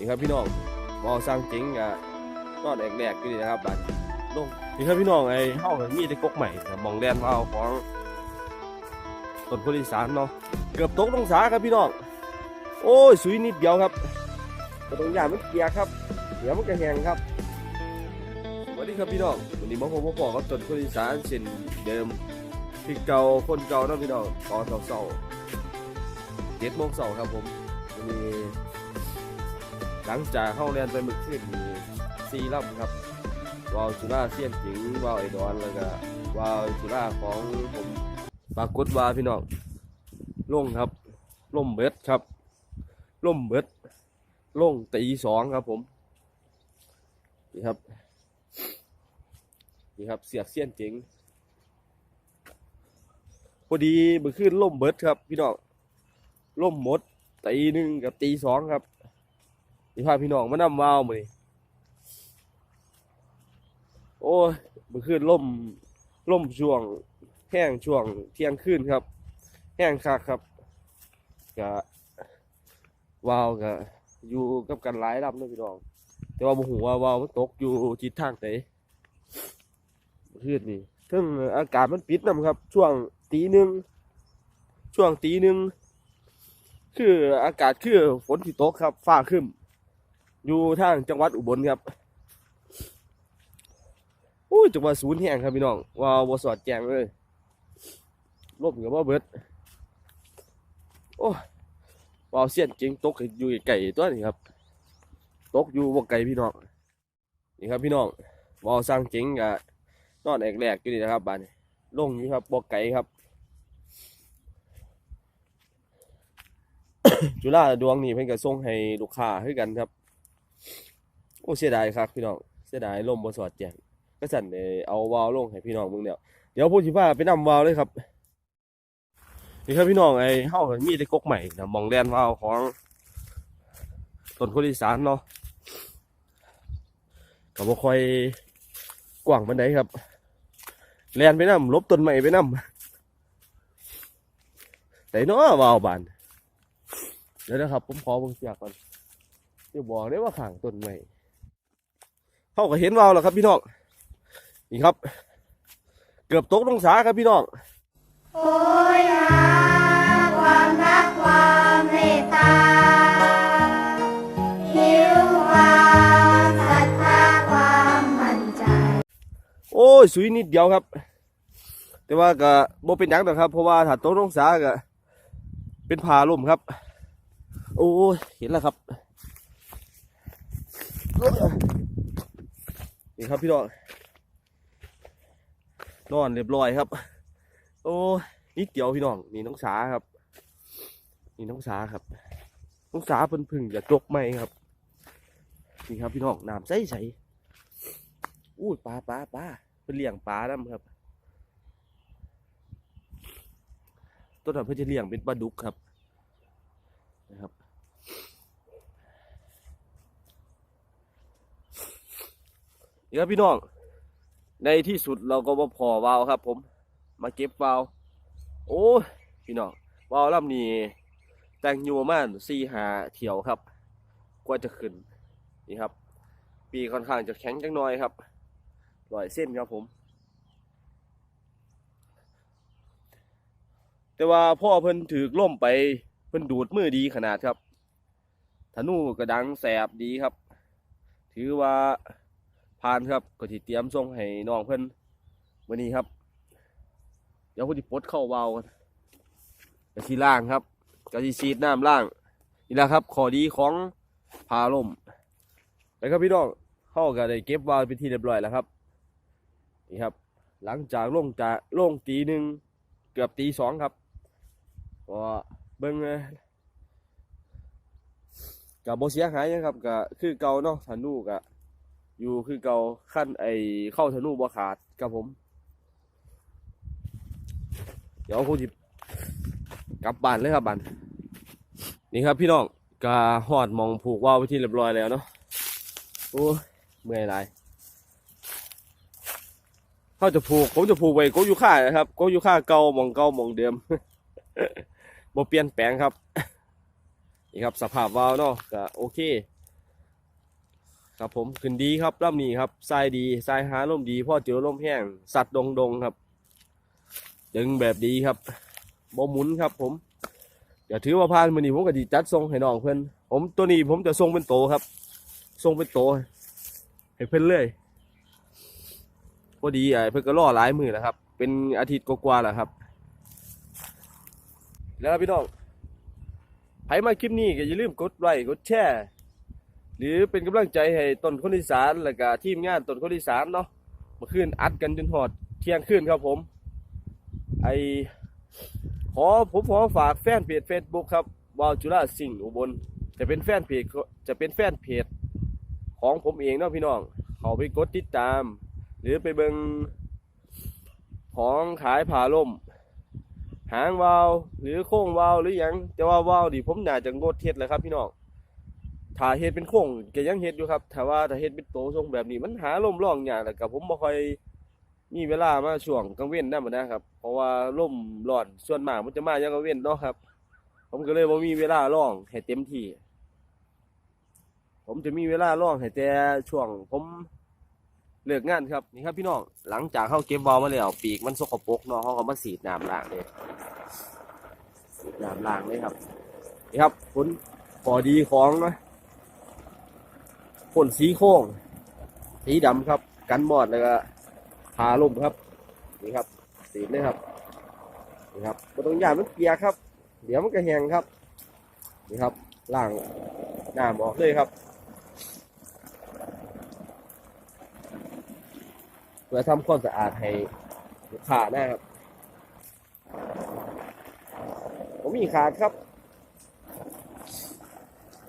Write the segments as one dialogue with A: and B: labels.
A: นี่ครับพี่น้องวอสร้างจริงกะนอนแรกๆอยู่นี่นะครับบัดลงนี่ครับพี่น้องไอ้เฮาก็มีแต่กกใหม่มองแดนวาของต้นโพลิสานเนาะเกือบตกลงสาครับพี่น้องโอ้ยสุยนิดเดียวครับก็ต้งยานมันเปียครับเดี๋ยวมันก็แหงครับสวัสดีครับพี่น้องวันนี้มาพบมาพอกับต้นโพลิสานเช่นเดิมที่เก่าคนเก่าเนาะพี่น้องตอนเสาๆเจ็ดโมงเสาครับผมวันนี้ หลังจากเข้าเรียนไปมื่อคืนมีซีรับครับวาวจุฬาเซียนจิงวาวไอดอนแล้วก็วาวจุฬาของผมปรากฏว่าพี่น้องล่งครับล่มเบ็ดครับล่มเบ็ดล่งตีสองครับผมนี่ครับนี่ครับเสียกเซียนจิงพอดีเมื่อคืนล่มเบ็ดครับ พี่น้องล่มหมดตีหนึ่งกับตีสองครับ นี่พาพี่น้องมานำวาวมาดิโอ้ยมื่อคืนล่มล่มช่วงแห้งช่วงเที่ยงคืนครับ แห้งคักครับกะวาวกะอยู่กับกันหลายลำเลยพี่น้อง แต่ว่าบ่หูว่าวาวมันตกอยู่ทิศทางไหนเมื่อคืนนี่ซึ่งอากาศมันปิดนํครับ ช่วงตีหนึ่งช่วงตีหนึ่งคืออากาศคือฝนที่ตกครับฟ้าครึ้ม อยู่ทางจังหวัดอุบลครับอุ้ยจังหวัดศูนย์แห่งครับพี่น้องว่าวบสอดแจงเลยลบกับว่าเบิดโอ้ว่าวเสียนเก่งตกอยู่ไก่ตัวนี้ครับ ตกอยู่บ่ไก่พี่น้องนี่ครับพี่น้องว่าวสร้างเก่งกับนอนแอกแรกอยู่นี่นะครับบ้านลงอยู่ครับบ่ไก่ครับ จุฬาดวงนี่เพิ่นก็ส่งให้ลูกค้าคือกันครับ โอ้เสียดายครับพี่น้องเสียดายลมบนสอดแจงก็สั่นเอเอาวาล์วลงให้พี่น้องมึงเดียวเดี๋ยวพูดสิว่าไปนำวาล์วเลยครับนี่ครับพี่น้องไอ้เฮามีแต่กกใหม่นะมองแดนวาล์วของต้นโพลิสานเนาะก็บ่ค่อยกว้างปานใดครับแลนไปนำลบต้นใหม่ไปนำแต่เนาะวาวบานเดี๋ยวนะครับผมขอเบิ่งเสียก่อน เดี๋ยวบอกได้ว่าข่างต้นใหม่เขาก็เห็นวาวแล้วครับพี่น้องนี่ครับ เกือบตกลงสาครับพี่น้อง
B: โหยหาความรักความเมตตาหิวความศรัทธาความมั่นใจ
A: โอ้ยสุยนิดเดียวครับ แต่ว่าก็บ่เป็นหยังหรอกครับ เพราะว่าถ้าตกลงสาก็เป็นผาล่มครับ โอ้ยเห็นแล้วครับ นี่ครับพี่น้องนอนเรียบร้อยครับ โอ้นิดเดียวพี่น้องนี่น้องสาครับ นี่น้องสาครับ น้องสาเพิ่นพึ่งจะจกไหมครับนี่ครับพี่น้องน้ำใสใสอู้ปลาปลาปลาเพิ่นเลี้ยงปลาน้ำครับต้นนั้นเพิ่นจะเลี้ยงเป็นปลาดุกครับนะครับ นี่ครับพี่น้อง ในที่สุดเราก็มาพอวาวครับ ผม มาเก็บวาว โอ้พี่น้องวาวลำนี้แต่งอยู่ประมาณสี่หาเที่ยวครับ กว่าจะขึ้น นี่ครับ ปีค่อนข้างจะแข็งจังน้อยครับร้อยเส้นครับผม แต่ว่าพ่อเพิ่นถือล่มไปเพิ่นดูดมือดีขนาดครับธนูกระดังแสบดีครับ ถือว่า ผ่านครับก็ที่เตรียมส่งให้น้องเพิ่นวันนี้ครับ เดี๋ยวพุ่นปลดเข้าเบากันกะทีล่างครับกะทีซีดน้ำล่างนี่แหละครับขอดีของพาลมแล้วครับพี่น้องเข้าก็ได้เก็บวาล์วเป็นที่เรียบร้อยแล้วครับนี่ครับ หลังจากลงจากลงตีหนึ่งเกือบตีสองครับก็เบิ่งกับโบเสียหายหยังครับก็คือเก่าเนาะธนูกะ อยู่คือเก่าขั้นไอเข้าธนูบ่ขาดครับผม เดี๋ยวคงจิกลับบ้านเลยครับบ้านนี่ครับพี่น้องกาหอดมองผูกว่าวไปที่เรียบร้อยแล้วเนาะโอ้เมื่อยหลายเขาจะผูกผมจะผูกไว้โกอยู่ค่านะครับโกอยู่ค่าเก่าหมองเก่าหมองเดิมบ่เปลี่ยนแปลงครับนี่ครับสภาพวาวเนาะก็โอเค ครับผมขึ้นดีครับลำนี้ครับทรายดีทรายหาลมดีพ่อเจอลมแห้ง สัตว์ดงดงๆครับ ดึงแบบดีครับบ่หมุนครับผมเดี๋ยวถือว่าพานมือนี้ผมก็ดีจัดทรงให้น้องเพื่อนผมตัวนี้ผมจะทรงเป็นโตครับทรงเป็นโตให้เพื่อนเลยพอดีไอ้เพื่อนก็ล่อหลายมือแล้วครับ เป็นอาทิตย์กว่าๆแล้วครับ แล้วพี่น้องใครมาคลิปนี้ก็อย่าลืมกดไลค์กดแชร์ หรือเป็นกำลังใจให้ต้นคนอีสานและก็ทีมงานต้นคนอีสานเนาะมื่อคืนอัดกันจนหอดเที่ยงคืนครับผม ไอขอผมขอฝากแฟนเพจ Facebook ครับวาวจุฬาสิงห์อุบลจะเป็นแฟนเพจจะเป็นแฟนเพจของผมเองเนาะพี่น้องเขาไปกดติดตาม หรือไปเบิงของขายผ่าล่ม หางวาวหรือโค้งวาวหรือหยังแต่ว่าวาวดิผมน่าจะงดเฮ็ดเลยครับพี่น้อง ถ้าเฮ็ดเป็นโค้งก็ยังเฮ็ดอยู่ครับถ้าว่าถ้าเฮ็ดเป็นโตทรงแบบนี้มันหาลมร่องยากแล้วก็ผมบ่ค่อยมีเวลามาช่วงกลางเว้นได้หมดนะครับ เพราะว่าลมร้อนส่วนมากมันจะมาอย่างกลางเว้นเนาะครับ ผมก็เลยบ่มีเวลาล่องให้เต็มที่ ผมจะมีเวลาล่องให้แต่ช่วงผมเลิกงานครับนี่ครับพี่น้องหลังจากเขาเก็บบอลมาแล้วปีกมันสกปรกเนาะเขาก็มาสีดน้ำล้างเลยสีดน้ำล้างเลยครับนี่ครับผลพอดีของนะ ผลสีโค้ง สีดำครับ กันบอดแล้วก็พาลมครับ นี่ครับสีเลยครับนี่ครับบนตรงยานมันเปียกครับ เดี๋ยวมันก็แห้งครับ นี่ครับล่างน้ำออกเลยครับเพื่อทำความสะอาดให้ลูกค้านะครับผมมีขาดครับ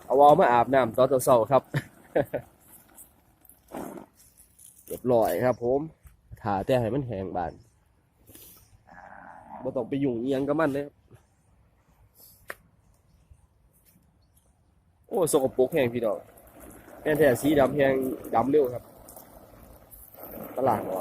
A: เอาวอลมาอาบน้ำตอนเช้าๆครับ เรียบร้อยครับ ผมถาแต่ให้มันแห้งบานบ่ต้องไปยุ่งเอียงกับมันเลยโอ้สกปรกแห้งพี่น้องแม่นแท้สีดำแห้งดำเร็วครับ ตลาดออ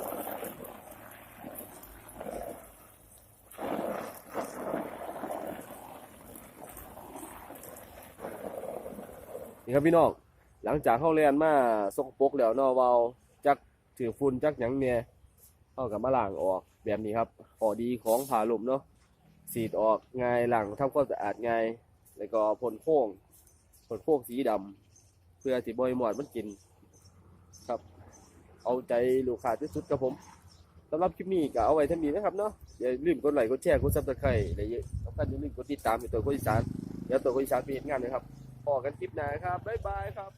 A: นี่ครับพี่น้อง หลังจากเข้าเรียนมาสกปรกแล้วเนาเวาจักถือฝุ่นจักหยังเนี่ยเข้ากับมาล้างออกแบบนี้ครับข้อดีของผ่าลมเนาะสีดออกง่ายหลังทำความสะอาดง่ายแล้วก็พ่นโค้งพ่นโค้งสีดำเพื่อที่บอยหมอดมันกินครับ เอาใจลูกค้าที่สุดครับผมสำหรับคลิปนี้ก็เอาไว้เท่านี้นะครับเนาะอย่าลืมกดไลค์กดแชร์กดซับสไครต์และอย่าสำคัญอย่าลืมกดติดตามในตัวคนอีสานเดี๋ยวตัวคนอีสานไปเห็นงานนะครับ พอกันคลิปหน้าครับ บ๊ายบายครับ